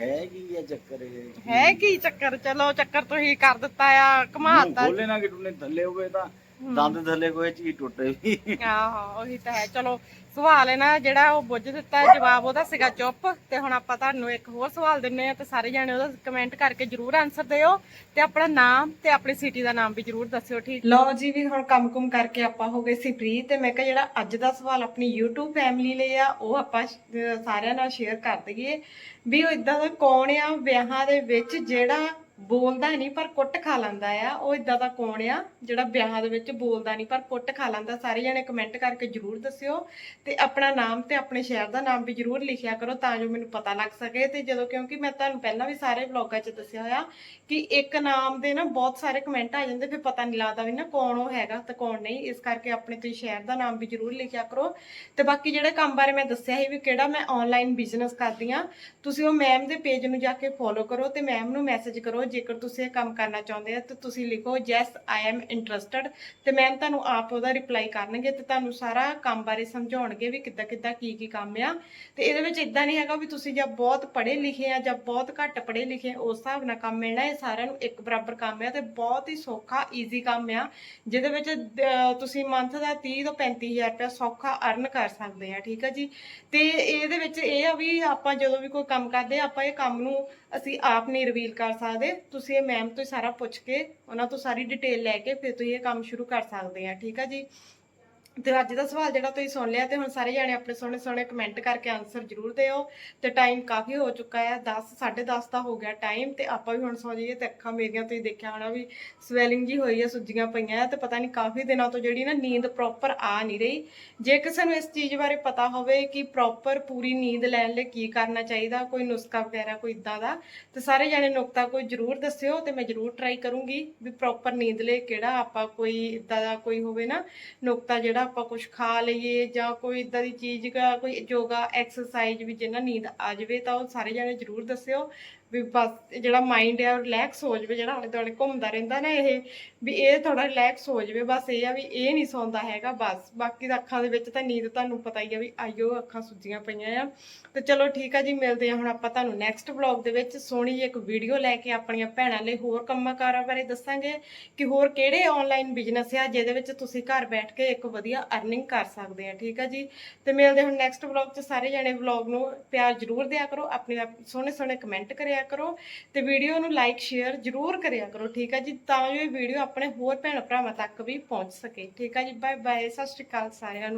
ਹੈ ਕੀ ਆ ਚੱਕਰ? ਇਹ ਹੈ ਕੀ ਚੱਕਰ? ਚਲੋ ਚੱਕਰ ਤੁਸੀਂ ਕਰ ਦਿੱਤਾ ਆ ਘਮਾਤਾ ਬੋਲੇ ਨਾ ਕਿ ਟੁੱਟਨੇ ਥੱਲੇ ਹੋਵੇ ਤਾਂ। ਦੰਦ ਥੱਲੇ ਕੋਈ ਚੀਜ਼ ਟੁੱਟੇ ਵੀ ਆਹੋ ਉਹੀ ਤਾਂ ਹੈ। ਚਲੋ ਸਵਾਲ ਹੈ ਨਾ ਜਿਹੜਾ ਉਹ ਬੁੱਝ ਦਿੱਤਾ ਜਵਾਬ ਉਹਦਾ ਸੀਗਾ ਚੁੱਪ। ਤੇ ਹੁਣ ਆਪਾਂ ਤੁਹਾਨੂੰ ਇੱਕ ਹੋਰ ਸਵਾਲ ਦਿੰਨੇ ਆ ਤੇ ਸਾਰੇ ਜਾਣੇ ਉਹਦਾ ਕਮੈਂਟ ਕਰਕੇ ਜਰੂਰ ਆਨਸਰ ਦਿਓ। ਤੇ ਆਪਣਾ ਨਾਮ ਤੇ ਆਪਣੀ ਸਿਟੀ ਦਾ ਨਾਮ ਵੀ ਜਰੂਰ ਦੱਸਿਓ ਠੀਕ ਲਓ ਜੀ ਵੀ ਹੁਣ ਕੰਮ-ਕੁਮ ਕਰਕੇ ਆਪਾਂ ਹੋ ਗਏ ਸੀ ਫ੍ਰੀ ਤੇ ਮੈਂ ਕਿਹਾ ਜਿਹੜਾ ਅੱਜ ਦਾ ਸਵਾਲ ਆਪਣੀ YouTube ਫੈਮਿਲੀ ਲਈ ਆ ਉਹ ਆਪਾਂ ਅਹ ਸਾਰਿਆਂ ਨਾਲ ਸ਼ੇਅਰ ਕਰ ਦਈਏ। ਵੀ ਉਹ ਇਦਾਂ ਦਾ ਕੌਣ ਆ ਵਿਆਹਾਂ ਦੇ ਵਿੱਚ ਜਿਹੜਾ ਬੋਲਦਾ ਨਹੀਂ ਪਰ ਕੁੱਟ ਖਾ ਲੈਂਦਾ ਆ। ਉਹ ਇਦਾਂ ਦਾ ਕੌਣ ਆ ਜਿਹੜਾ ਵਿਆਹਾਂ ਦੇ ਵਿੱਚ ਬੋਲਦਾ ਨਹੀਂ ਪਰ ਕੁੱਟ ਖਾ ਲੈਂਦਾ। ਸਾਰੇ ਜਣੇ ਕਮੈਂਟ ਕਰਕੇ ਜਰੂਰ ਦੱਸਿਓ ਤੇ ਆਪਣਾ ਨਾਮ ਤੇ ਆਪਣੇ ਸ਼ਹਿਰ ਦਾ ਨਾਮ ਵੀ ਜਰੂਰ ਲਿਖਿਆ ਕਰੋ ਤਾਂ ਜੋ ਮੈਨੂੰ ਪਤਾ ਲੱਗ ਸਕੇ। ਤੇ ਜਦੋਂ ਕਿਉਂਕਿ ਮੈਂ ਤੁਹਾਨੂੰ ਪਹਿਲਾਂ ਵੀ ਸਾਰੇ ਵਲੌਗਾਂ 'ਚ ਦੱਸਿਆ ਹੋਇਆ ਕਿ ਇੱਕ ਨਾਮ ਦੇ ਨਾ ਬਹੁਤ ਸਾਰੇ ਕਮੈਂਟ ਆ ਜਾਂਦੇ, ਫਿਰ ਪਤਾ ਨਹੀਂ ਲੱਗਦਾ ਵੀ ਨਾ ਕੌਣ ਉਹ ਹੈਗਾ ਤੇ ਕੌਣ ਨਹੀਂ। ਇਸ ਕਰਕੇ ਆਪਣੇ ਤੁਸੀਂ ਸ਼ਹਿਰ ਦਾ ਨਾਮ ਵੀ ਜਰੂਰ ਲਿਖਿਆ ਕਰੋ। ਤੇ ਬਾਕੀ ਜਿਹੜਾ ਕੰਮ ਬਾਰੇ ਮੈਂ ਦੱਸਿਆ ਸੀ ਵੀ ਕਿਹੜਾ ਮੈਂ ਆਨਲਾਈਨ ਬਿਜ਼ਨਸ ਕਰਦੀ ਆ ਤੁਸੀਂ ਉਹ ਮੈਮ ਦੇ ਪੇਜ ਨੂੰ ਜਾ ਕੇ ਫੋਲੋ ਕਰੋ ਤੇ ਮੈਮ ਨੂੰ ਮੈਸੇਜ ਕਰੋ ਜੇਕਰ ਤੁਸੀਂ ਇਹ ਕੰਮ ਕਰਨਾ ਚਾਹੁੰਦੇ ਆ, ਤੇ ਤੁਸੀਂ ਲਿਖੋ ਯੈਸ ਆਈ ਐਮ ਇੰਟਰਸਟਡ ਤੇ ਮੈਮ ਤੁਹਾਨੂੰ ਆਪ ਉਹਦਾ ਰਿਪਲਾਈ ਕਰਨਗੇ ਤੇ ਤੁਹਾਨੂੰ ਸਾਰਾ ਕੰਮ ਬਾਰੇ ਸਮਝਾਉਣਗੇ ਵੀ ਕਿੱਦਾਂ ਕਿੱਦਾਂ ਕੀ ਕੀ ਕੰਮ ਆ। ਤੇ ਇਹਦੇ ਵਿੱਚ ਇਦਾਂ ਨਹੀਂ ਹੈਗਾ ਵੀ ਤੁਸੀਂ ਜਾਂ ਬਹੁਤ ਪੜ੍ਹੇ ਲਿਖੇ ਆ ਜਾਂ ਬਹੁਤ ਘੱਟ ਪੜ੍ਹੇ ਲਿਖੇ ਉਸ ਹਿਸਾਬ ਨਾਲ ਕੰਮ ਮਿਲਣਾ, ਇਹ ਸਾਰਿਆਂ ਨੂੰ ਇੱਕ ਬਰਾਬਰ ਕੰਮ ਆ ਤੇ ਬਹੁਤ ਹੀ ਸੌਖਾ ਈਜ਼ੀ ਕੰਮ ਆ, ਜਿਹਦੇ ਵਿੱਚ ਤੁਸੀਂ ਮੰਥ ਦਾ 30 ਤੋਂ 35000 ਰੁਪਏ ਸੌਖਾ ਅਰਨ ਕਰ ਸਕਦੇ ਆ, ਠੀਕ ਆ ਜੀ? ਤੇ ਇਹਦੇ ਵਿੱਚ ਇਹ ਆ ਵੀ ਆਪਾਂ ਜਦੋਂ ਵੀ ਕੋਈ ਕੰਮ ਕਰਦੇ ਆਪਾਂ ਇਹ ਕੰਮ ਨੂੰ ਅਸੀਂ ਆਪ ਨਹੀਂ ਰਿਵੀਲ ਕਰ ਸਕਦੇ ਤੁਸੀਂ ਇਹ ਮੈਮ ਤੋਂ ਸਾਰਾ ਪੁੱਛ ਕੇ, ਉਹਨਾਂ ਤੋਂ ਸਾਰੀ ਡਿਟੇਲ ਲੈ ਕੇ ਫਿਰ ਤੁਸੀਂ ਇਹ ਕੰਮ ਸ਼ੁਰੂ ਕਰ ਸਕਦੇ ਆ, ਠੀਕ ਆ ਜੀ? ਤੇ ਅੱਜ ਦਾ ਸਵਾਲ ਜਿਹੜਾ ਤੁਸੀਂ ਸੁਣ ਲਿਆ ਤੇ ਹੁਣ ਸਾਰੇ ਜਾਣੇ ਆਪਣੇ ਸੋਹਣੇ ਸੋਹਣੇ ਕਮੈਂਟ ਕਰਕੇ ਆਨਸਰ ਜ਼ਰੂਰ ਦਿਓ। ਤੇ ਟਾਈਮ ਕਾਫੀ ਹੋ ਚੁੱਕਾ ਹੈ 10 10:30 ਦਾ ਹੋ ਗਿਆ ਟਾਈਮ ਤੇ ਆਪਾਂ ਵੀ ਹੁਣ ਸੌ ਜਾਈਏ ਤੇ ਅੱਖਾਂ ਮੇਰੀਆਂ ਤੁਸੀਂ ਦੇਖਿਆ ਹੋਣਾ ਵੀ ਸਵੈਲਿੰਗ ਜੀ ਹੋਈ ਹੈ ਸੁੱਜੀਆਂ ਪਈਆਂ ਹੈ ਤੇ ਪਤਾ ਨਹੀਂ ਕਾਫੀ ਦਿਨਾਂ ਤੋਂ ਜਿਹੜੀ ਨਾ ਨੀਂਦ ਪ੍ਰੋਪਰ ਆ ਨਹੀਂ ਰਹੀ। ਜੇ ਕਿਸੇ ਨੂੰ ਇਸ ਚੀਜ਼ ਬਾਰੇ ਪਤਾ ਹੋਵੇ ਕਿ ਪ੍ਰੋਪਰ ਪੂਰੀ ਨੀਂਦ ਲੈਣ ਲਈ ਕੀ ਕਰਨਾ ਚਾਹੀਦਾ, ਕੋਈ ਨੁਸਖਾ ਵਗੈਰਾ, ਕੋਈ ਇਦਾਂ ਦਾ, ਤੇ ਸਾਰੇ ਜਾਣੇ ਨੁਕਤਾ ਕੋਈ ਜ਼ਰੂਰ ਦੱਸਿਓ ਤੇ ਮੈਂ ਜ਼ਰੂਰ ਟਰਾਈ ਕਰੂੰਗੀ ਵੀ ਪ੍ਰੋਪਰ ਨੀਂਦ ਲਈ ਕਿਹੜਾ ਆਪਾਂ ਕੋਈ ਇਦਾਂ ਦਾ ਕੋਈ ਹੋਵੇ ਨਾ ਨੁਕਤਾ ਜਿਹੜਾ ਆਪਾਂ ਕੁਝ ਖਾ ਲਈਏ ਜਾਂ ਕੋਈ ਇਦਾਂ ਦੀ ਚੀਜ਼ ਦਾ ਕੋਈ ਯੋਗਾ ਐਕਸਰਸਾਈਜ਼ ਵੀ ਜਿਹਨਾਂ ਨੀਂਦ ਆ ਜਾਵੇ ਤਾਂ ਉਹ ਸਾਰੇ ਜਾਣੇ ਜ਼ਰੂਰ ਦੱਸਿਓ। ਵੀ ਬਸ ਜਿਹੜਾ ਮਾਈਂਡ ਹੈ ਉਹ ਰਿਲੈਕਸ ਹੋ ਜਾਵੇ, ਜਿਹੜਾ ਆਲੇ ਦੁਆਲੇ ਘੁੰਮਦਾ ਰਹਿੰਦਾ ਨਾ ਇਹ, ਵੀ ਇਹ ਥੋੜਾ ਰਿਲੈਕਸ ਹੋ ਜਾਵੇ, ਬਸ ਇਹ ਆ ਵੀ ਇਹ ਨਹੀਂ ਸੌਂਦਾ ਹੈਗਾ, ਬਸ। ਬਾਕੀ ਤਾਂ ਅੱਖਾਂ ਦੇ ਵਿੱਚ ਤਾਂ ਨੀਂਦ ਤੁਹਾਨੂੰ ਪਤਾ ਹੀ ਆ ਵੀ ਆਇਓ ਅੱਖਾਂ ਸੁੱਜੀਆਂ ਪਈਆਂ ਆ। ਤੇ ਚਲੋ ਠੀਕ ਆ ਜੀ, ਮਿਲਦੇ ਆ ਹੁਣ ਆਪਾਂ ਤੁਹਾਨੂੰ ਨੈਕਸਟ ਵਲੌਗ ਦੇ ਵਿੱਚ। ਸੋਹਣੀ ਜਿਹੀ ਇੱਕ ਵੀਡੀਓ ਲੈ ਕੇ ਆਪਣੀਆਂ ਭੈਣਾਂ ਲਈ ਹੋਰ ਕੰਮਾਂ ਕਾਰਾਂ ਬਾਰੇ ਦੱਸਾਂਗੇ ਕਿ ਹੋਰ ਕਿਹੜੇ ਆਨਲਾਈਨ ਬਿਜ਼ਨਸ ਆ, ਜਿਹਦੇ ਵਿੱਚ ਤੁਸੀਂ ਘਰ ਬੈਠ ਕੇ ਇੱਕ ਵਧੀਆ ਅਰਨਿੰਗ ਕਰ ਸਕਦੇ ਆ। ਠੀਕ ਆ ਜੀ? ਤੇ ਮਿਲਦੇ ਹੁਣ ਨੈਕਸਟ ਵਲੌਗ 'ਚ। ਸਾਰੇ ਜਣੇ ਵਲੌਗ ਨੂੰ ਪਿਆਰ ਜ਼ਰੂਰ ਦਿਆ ਕਰੋ। ਆਪਣੇ ਸੋਹਣੇ ਸੋਹਣੇ ਕਮੈਂਟ ਕਰਿਆ ਕਰੋ ਤੇ ਵੀਡੀਓ ਨੂੰ ਲਾਈਕ ਸ਼ੇਅਰ ਜ਼ਰੂਰ ਕਰਿਆ ਕਰੋ, ਠੀਕ ਹੈ ਜੀ? ਤਾਂ ਜੋ ਇਹ ਵੀਡੀਓ ਆਪਣੇ ਹੋਰ ਭੈਣ ਭਰਾਵਾਂ ਤੱਕ ਵੀ ਪਹੁੰਚ ਸਕੇ। ਠੀਕ ਆ ਜੀ? ਬਾਏ ਬਾਏ ਸਤਿ ਸ਼੍ਰੀ ਅਕਾਲ ਸਾਰਿਆਂ ਨੂੰ।